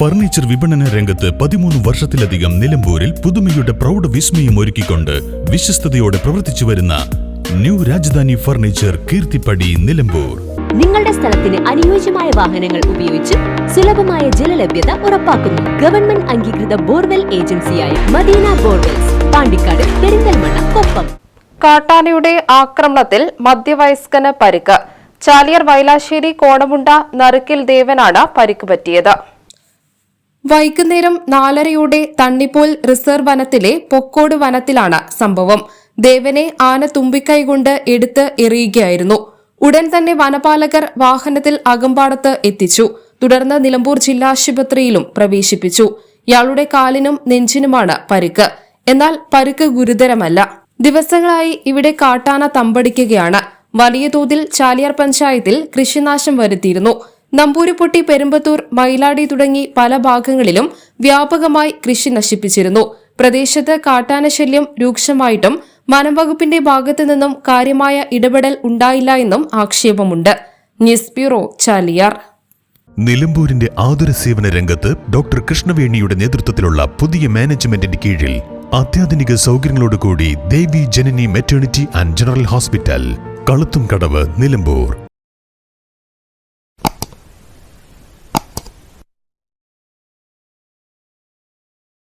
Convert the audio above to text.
Furniture വിപണന രംഗത്ത് പതിമൂന്ന് വർഷത്തിലധികം നിലമ്പൂരിൽ പുതുമയുടെ പ്രൗഢ വിസ്മയം ഒരുക്കിക്കൊണ്ട് വിശ്വസ്തയോടെ പ്രവർത്തിച്ചു വരുന്ന ന്യൂ രാജധാനി ഫർണിച്ചർ കീർത്തിപ്പടി നിലമ്പൂർ. നിങ്ങളുടെ സ്ഥലത്തിന് അനുയോജ്യമായ വാഹനങ്ങൾ ഉപയോഗിച്ച് സുലഭമായ ജലലഭ്യത ഉറപ്പാക്കുന്നു. ഗവൺമെന്റ് അംഗീകൃത ബോർവെൽ ഏജൻസിയായ മദീന ബോർവെൽസ് പാണ്ടിക്കാട് പെരിന്തൽമണ്ണ കൊപ്പം. കാട്ടാനയുടെ ആക്രമണത്തിൽ മധ്യവയസ്കന് പരിക്ക്. ചാലിയർ വൈലാശ്ശേരി കോണമുണ്ട നറുക്കിൽ ദേവനാണ് പരിക്ക് പറ്റിയത്. വൈകുന്നേരം നാലരയോടെ തണ്ണിപ്പോൽ റിസർവ് വനത്തിലെ പൊക്കോട് വനത്തിലാണ് സംഭവം. ദേവനെ ആന തുമ്പിക്കൈ കൊണ്ട് എടുത്ത് എറിയുകയായിരുന്നു. ഉടൻ തന്നെ വനപാലകർ വാഹനത്തിൽ അകമ്പാടത്ത് എത്തിച്ചു. തുടർന്ന് നിലമ്പൂർ ജില്ലാശുപത്രിയിലും പ്രവേശിപ്പിച്ചു. ഇയാളുടെ കാലിനും നെഞ്ചിനുമാണ് പരിക്ക്. എന്നാൽ പരിക്ക് ഗുരുതരമല്ല. ദിവസങ്ങളായി ഇവിടെ കാട്ടാന തമ്പടിക്കുകയാണ്. വലിയ തോതിൽ ചാലിയാർ പഞ്ചായത്തിൽ കൃഷിനാശം വരുത്തിയിരുന്നു. നമ്പൂരിപ്പൊട്ടി പെരുമ്പത്തൂർ മയിലാടി തുടങ്ങി പല ഭാഗങ്ങളിലും വ്യാപകമായി കൃഷി നശിപ്പിച്ചിരുന്നു. പ്രദേശത്ത് കാട്ടാനശല്യം രൂക്ഷമായിട്ടും വനംവകുപ്പിന്റെ ഭാഗത്തു നിന്നും കാര്യമായ ഇടപെടൽ ഉണ്ടായില്ല എന്നും ആക്ഷേപമുണ്ട്. News bureau Chaliyar. നിലമ്പൂരിന്റെ ആതുര സേവന രംഗത്ത് ഡോക്ടർ കൃഷ്ണവേണിയുടെ നേതൃത്വത്തിലുള്ള പുതിയ മാനേജ്മെന്റിന്റെ കീഴിൽ അത്യാധുനിക സൗകര്യങ്ങളോടുകൂടി Devi Janani maternity and general hospital Kaluthum Kadavu Nilambur.